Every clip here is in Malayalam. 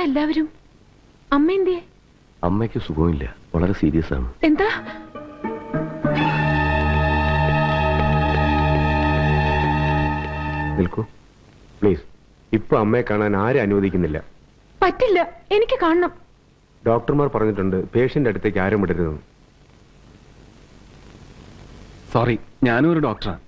എന്താ എല്ലാവരും? അമ്മ എന്തേ അമ്മയ്ക്ക് സുഖമില്ല. വളരെ സീരിയസ് ആണ്. എന്താ? നിൽക്കൂ. പ്ലീസ് ഇപ്പൊ അമ്മയെ കാണാൻ ആരും അനുവദിക്കുന്നില്ല? പറ്റില്ല. എനിക്ക് കാണണം. ഡോക്ടർമാർ പറഞ്ഞിട്ടുണ്ട് പേഷ്യന്റ് അടുത്തേക്ക് ആരും വിടരുതെന്ന്. സോറി ഞാനും ഒരു ഡോക്ടറാണ്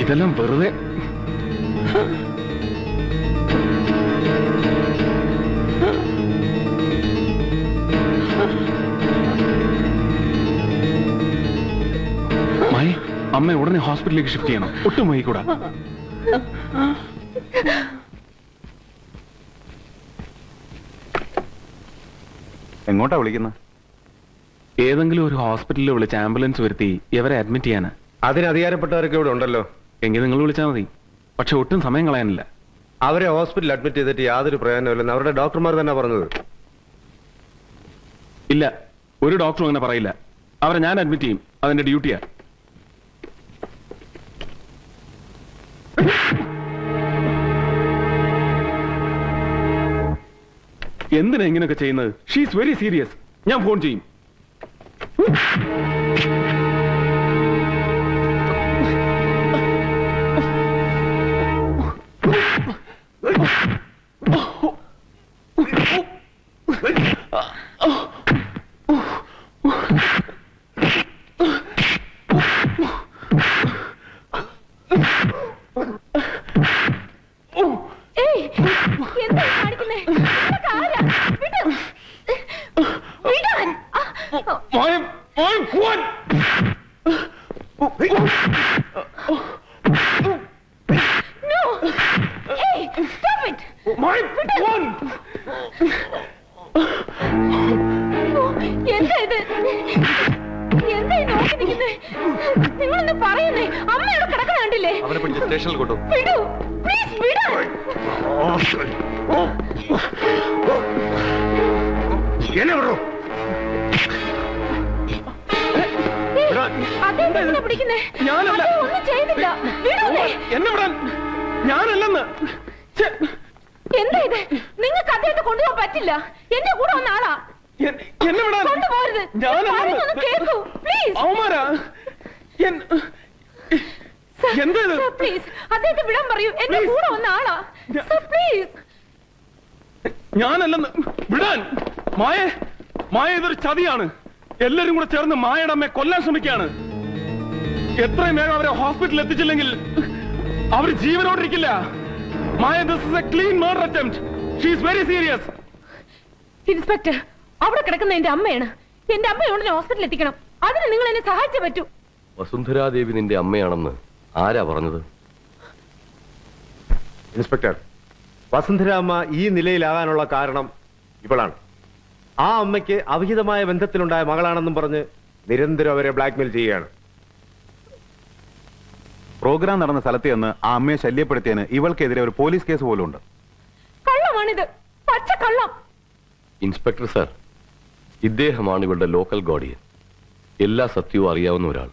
ഇതെല്ലാം വെറുതെ. അമ്മ ഉടനെ ഹോസ്പിറ്റലിലേക്ക് ഷിഫ്റ്റ് ചെയ്യണം. ഒട്ടും വൈകൂടാ. എങ്ങോട്ടാ വിളിക്കുന്നത് ഏതെങ്കിലും ഒരു ഹോസ്പിറ്റലിൽ വിളിച്ച് ആംബുലൻസ് വരുത്തി ഇവരെ അഡ്മിറ്റ് ചെയ്യാന്. അതിന് അധികാരപ്പെട്ടവരൊക്കെ ഇവിടെ ഉണ്ടല്ലോ. എങ്കിൽ നിങ്ങൾ വിളിച്ചാൽ മതി. പക്ഷെ ഒട്ടും സമയം കളയാനില്ല. അവരെ ഹോസ്പിറ്റലിൽ അഡ്മിറ്റ് ചെയ്തിട്ട് യാതൊരു പ്രയോജനമില്ലെന്ന് അവരുടെ ഡോക്ടർമാർ തന്നെ പറഞ്ഞത്. ഇല്ല ഒരു ഡോക്ടറും അങ്ങനെ പറയില്ല. അവരെ ഞാൻ അഡ്മിറ്റ് ചെയ്യും. അതിന്റെ ഡ്യൂട്ടിയാ എന്തിനാ ഇങ്ങനെയൊക്കെ ചെയ്യുന്നത്? ഷീസ് വെരി സീരിയസ് ഞാൻ ഫോൺ ചെയ്യും. മോയം മോയം പോവാൻ no. Hey, stop it. My പോവാൻ ഓ, എന്താ ഇത്? എന്താ ഈ നോക്കി നിൽക്കുന്നേ നിങ്ങളൊന്ന് പറയുന്നേ അമ്മയോട് കിടക്കണ കണ്ടില്ലേ? അവനെ പിടിച്ച് സ്റ്റേഷനിൽ കൊണ്ടു വിടൂ പ്ലീസ് വിടാൻ എന്നെ വിടൂ. ഞാനല്ല. എന്നെ വിടാൻ ഞാനല്ലെന്ന്. എന്താ ഇത്? നിങ്ങൾക്ക് അദ്ദേഹത്തെ കൊണ്ടുപോകാൻ പറ്റില്ല. എന്റെ കൂടെ വന്ന ആളാ. എന്നെ വിടാൻ കൊണ്ടുപോകരുത്. അവന്മാരാ? എന്താ പ്ലീസ് അദ്ദേഹത്തെ വിടാൻ പറയൂ. എന്റെ കൂടെ വന്ന ആളാ. പ്ലീസ് ഞാനല്ലെന്ന്. വിടാൻ. മായ മായ ഇതൊരു ചതിയാണ്. എല്ലാരും കൂടെ ചേർന്ന് മായയുടെ അമ്മയെ കൊല്ലാൻ ശ്രമിക്കുകയാണ്. എത്രയും വേഗം അവരെ ഹോസ്പിറ്റലിൽ എത്തിച്ചില്ലെങ്കിൽ അവർ ജീവനോടിരിക്കില്ല Maya this is a clean murder attempt she is very serious inspector അവിടെ കിടക്കുന്ന എന്റെ അമ്മയാണ്. എന്റെ അമ്മയെ ഉടനെ ഹോസ്പിറ്റലിൽ എത്തിക്കണം. അതിന് നിങ്ങൾ എന്നെ സഹായിച്ചേ പറ്റൂ. വസുന്ധരാദേവി നിന്റെ അമ്മയാണെന്ന് ആരാ പറഞ്ഞത്? ഇൻസ്പെക്ടർ വസുന്ധരാമ്മ ഈ നിലയിലാകാനുള്ള കാരണം ഇവളാണ്. ആ അമ്മയ്ക്ക് അവിഹിതമായ ബന്ധത്തിലുണ്ടായ മകളാണെന്നും പറഞ്ഞ് നിരന്തരം അവരെ ബ്ലാക്ക്മെയിൽ ചെയ്യുകയാണ്. പ്രോഗ്രാം നടന്ന സ്ഥലത്ത് ചെന്ന് ആ അമ്മയെ ശല്യപ്പെടുത്തിയതിന് ഇവൾക്കെതിരെ ഒരു പോലീസ് കേസ് പോലും ഉണ്ട് കള്ളമാണിത്. പച്ച കള്ളം. ഇൻസ്പെക്ടർ സാർ ഇദ്ദേഹമാണ് ഇവളുടെ ലോക്കൽ ഗാർഡിയൻ. എല്ലാ സത്യവും അറിയാവുന്ന ഒരാൾ.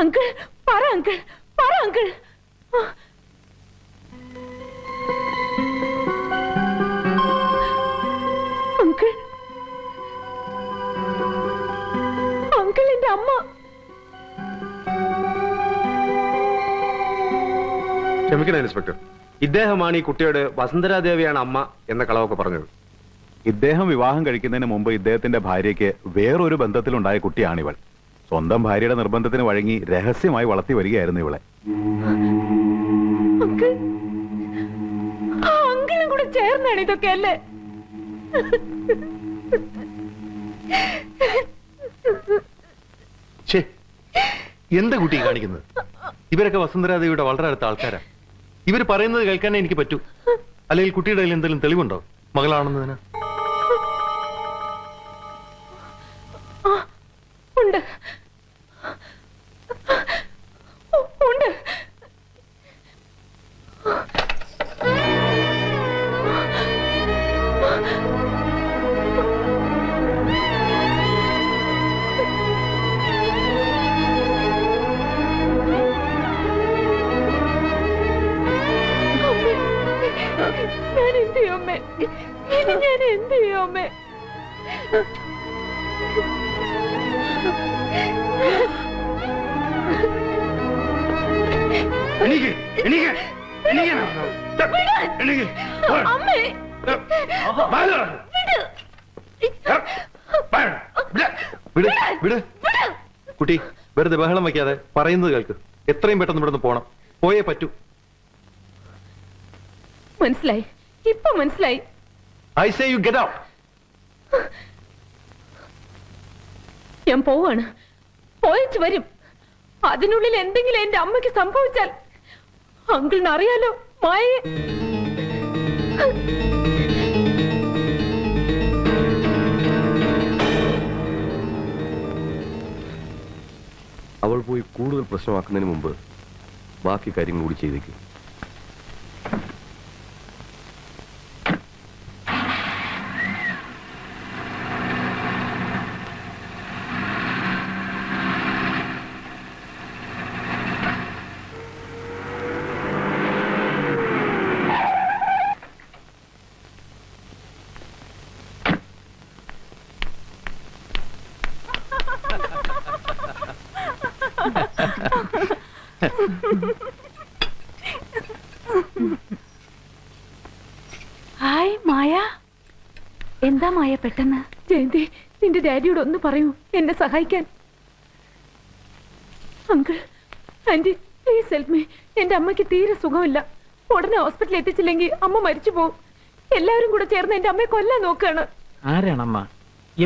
അങ്കിൾ പറ അങ്കിൾ പറ അങ്കിൾ. അമ്മ. ക്ഷമിക്കണം ഇൻസ്പെക്ടർ. ഇദ്ദേഹമാണ് ഈ കുട്ടിയോട് വസുന്ധരാദേവിയാണ് അമ്മ എന്ന കളവൊക്കെ പറഞ്ഞത്. ഇദ്ദേഹം വിവാഹം കഴിക്കുന്നതിന് മുമ്പ് ഇദ്ദേഹത്തിന്റെ ഭാര്യയ്ക്ക് വേറൊരു ബന്ധത്തിലുണ്ടായ കുട്ടിയാണിവൾ. സ്വന്തം ഭാര്യയുടെ നിർബന്ധത്തിന് വഴങ്ങി രഹസ്യമായി വളർത്തി വരികയായിരുന്നു ഇവളെ. ചേർന്നാണ് ഇതൊക്കെ അല്ലേ? എന്താ കുട്ടി കാണിക്കുന്നത്? ഇവരൊക്കെ വസുന്ധരാദേവിയുടെ വളരെ അടുത്ത ആൾക്കാരാ. ഇവർ പറയുന്നത് കേൾക്കാനേ എനിക്ക് പറ്റൂ. അല്ലെങ്കിൽ കുട്ടിയുടെ കയ്യിൽ എന്തെങ്കിലും തെളിവുണ്ടോ? മകളാണെന്നതിന്? കുട്ടി വെറുതെ ബഹളം വയ്ക്കാതെ പറയുന്നത് കേൾക്ക്. എത്രയും പെട്ടെന്ന് ഇവിടുന്ന് പോണം. പോയേ പറ്റൂ. മനസ്സിലായി. ഇപ്പൊ മനസ്സിലായി. I say you get out ഞാൻ പോവാണ്. പോയിട്ട് വരും. അതിനുള്ളിൽ എന്തെങ്കിലും എന്റെ അമ്മയ്ക്ക് സംഭവിച്ചാൽ അങ്കിളിന് അറിയാലോ മായയെ. അവൾ പോയി കൂടുതൽ പ്രശ്നമാക്കുന്നതിന് മുമ്പ് ബാക്കി കാര്യങ്ങൾ കൂടി ചെയ്തേക്കും. ഹായ് മായ. എന്താ മായ പെട്ടെന്ന്? ജയന്തി നിന്റെ ഡാഡിയോട് ഒന്ന് പറയൂ എന്നെ സഹായിക്കാൻ. Uncle aunty please help me എന്റെ അമ്മയ്ക്ക് തീരെ സുഖമില്ല. ഉടനെ ഹോസ്പിറ്റലിൽ എത്തിച്ചില്ലെങ്കിൽ അമ്മ മരിച്ചു പോകും എല്ലാവരും കൂടെ ചേർന്ന് എന്റെ അമ്മയെ കൊല്ലാൻ നോക്കാണ്. ആരാണമ്മ?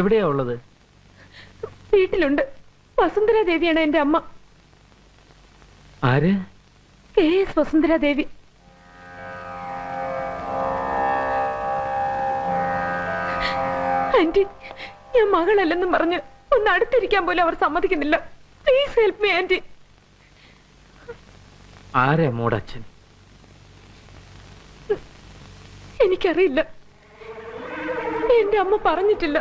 എവിടെയാ ഉള്ളത്? വീട്ടിലുണ്ട്. വസുന്ധര ദേവിയാണ് എന്റെ അമ്മ. ആര്? കെ എസ് ആന്റി ഞാൻ മകളല്ലെന്നും പറഞ്ഞ് ഒന്ന് അടുത്തിരിക്കാൻ പോലും അവർ സമ്മതിക്കുന്നില്ല. Please help me aunty. ആരാ മൂടച്ഛൻ? എനിക്കറിയില്ല. എന്റെ അമ്മ പറഞ്ഞിട്ടില്ല.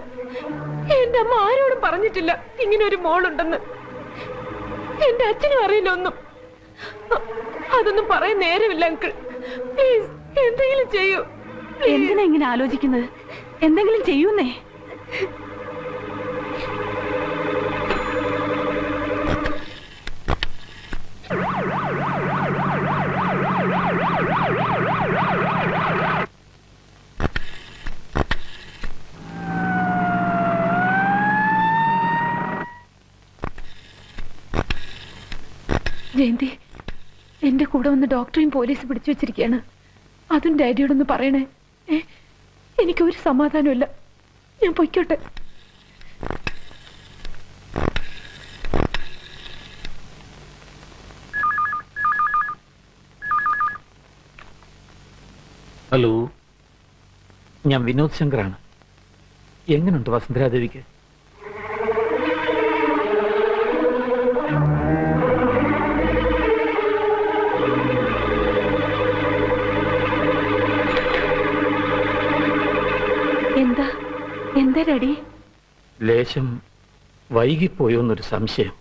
എന്റെ അമ്മ ആരോടും പറഞ്ഞിട്ടില്ല. ഇങ്ങനെ ഒരു മോളുണ്ടെന്ന്. എന്റെ അച്ഛനും അറിയില്ല ഒന്നും. അതൊന്നും പറയാൻ നേരമില്ല അങ്കിൾ. എന്തെങ്കിലും ചെയ്യൂ. എന്തിനാ ഇങ്ങനെ ആലോചിക്കുന്നത്? എന്തെങ്കിലും ചെയ്യൂന്നേ? ജയന്തി എന്റെ കൂടെ വന്ന് ഡോക്ടറെയും പോലീസ് പിടിച്ചു വെച്ചിരിക്കുകയാണ്. അതും ഡാഡിയോടൊന്ന് പറയണേ. ഏ എനിക്കൊരു സമാധാനമില്ല ഞാൻ പൊയ്ക്കോട്ടെ. ഹലോ ഞാൻ വിനോദ് ശങ്കറാണ്. എങ്ങനെയുണ്ട് വസുന്ധരാദേവിക്ക് എന്താ ഡാഡി ലേശം വൈകിപ്പോയോന്നൊരു സംശയം.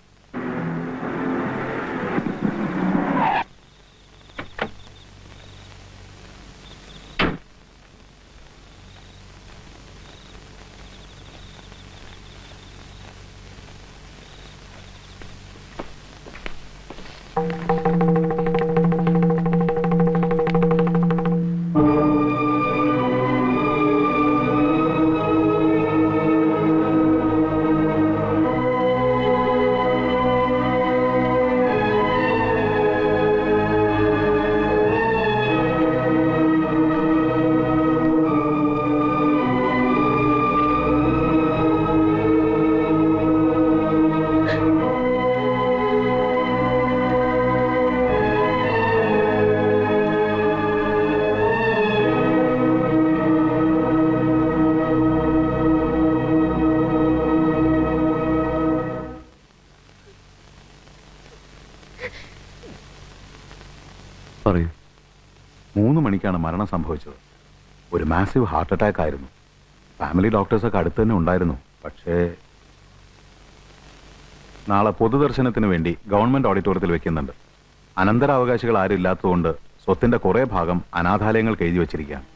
മൂന്ന് മരണം സംഭവിച്ചത്. ഒരു മാസീവ് ഹാർട്ട് അറ്റാക്ക് ആയിരുന്നു. ഫാമിലി ഡോക്ടേഴ്സൊക്കെ അടുത്ത് തന്നെ ഉണ്ടായിരുന്നു. പക്ഷേ നാളെ പൊതുദർശനത്തിന് വേണ്ടി ഗവൺമെന്റ് ഓഡിറ്റോറിയത്തിൽ വെക്കുന്നുണ്ട്. അനന്തരാവകാശികൾ ആരും ഇല്ലാത്തതുകൊണ്ട് സ്വത്തിന്റെ കുറെ ഭാഗം അനാഥാലയങ്ങൾക്ക് എഴുതി വെച്ചിരിക്കുകയാണ്.